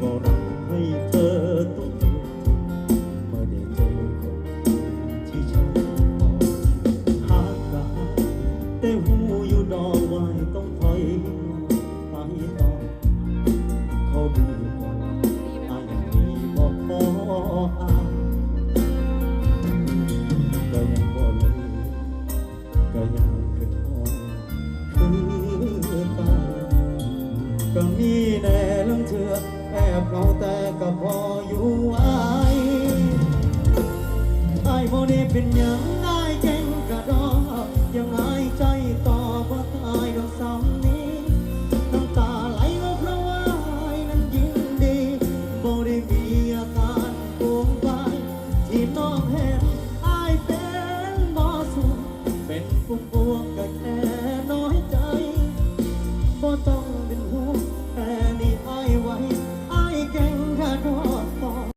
ว่ารักให้เธอต้องถูกเมื่อได้เจอคนที่ใช่พอหากกันแต่หูอยู่ดอกไว้ต้องถอยไปต่อเขาดูก่อนอายังมีบอกพออายก็ยังบ่ลืมก็ยังคือทองคือเก่าก็มีแน่ ลังเชื่อแอบเหงาแต่ก็พออยู่ไอ้ไอ้โมนี่เป็นยังไง